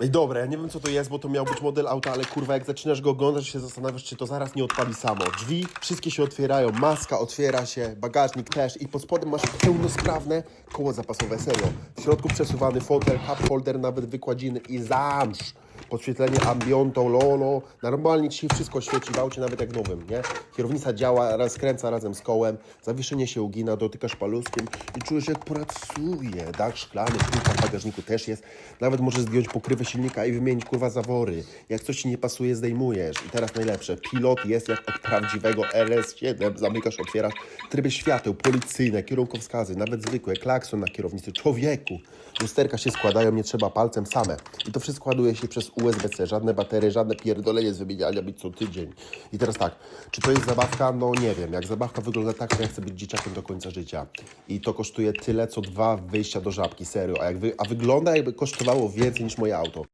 Ej, dobra, ja nie wiem co to jest, bo to miał być model auta, ale kurwa, jak zaczynasz go oglądać, się zastanawiasz, czy to zaraz nie odpali samo. Drzwi wszystkie się otwierają, maska otwiera się, bagażnik też i pod spodem masz pełnosprawne koło zapasowe, serio. W środku przesuwany fotel, cup holder, nawet wykładziny i zamsz. Podświetlenie ambientą, lolo. Normalnie ci wszystko świeci w aucie, nawet jak nowym, nie? Kierownica działa, raz skręca razem z kołem, zawieszenie się ugina, dotykasz paluskiem i czujesz jak pracuje. Dach szklany, półka w bagażniku też jest. Nawet możesz zdjąć pokrywę silnika i wymienić kurwa zawory. Jak coś ci nie pasuje, zdejmujesz. I teraz najlepsze, pilot jest jak od prawdziwego LS7. Zamykasz, otwierasz. Tryby świateł, policyjne, kierunkowskazy, nawet zwykłe, klakson na kierownicy. Człowieku! Lusterka się składają, nie trzeba palcem same. I to wszystko ładuje się przez USB-C. Żadne baterie, żadne pierdolenie z wymieniania być co tydzień. I teraz tak, czy to jest zabawka? No nie wiem. Jak zabawka wygląda tak, to ja chcę być dzieciakiem do końca życia. I to kosztuje tyle, co dwa wyjścia do żabki, serio. A, jak wy, a wygląda jakby kosztowało więcej niż moje auto.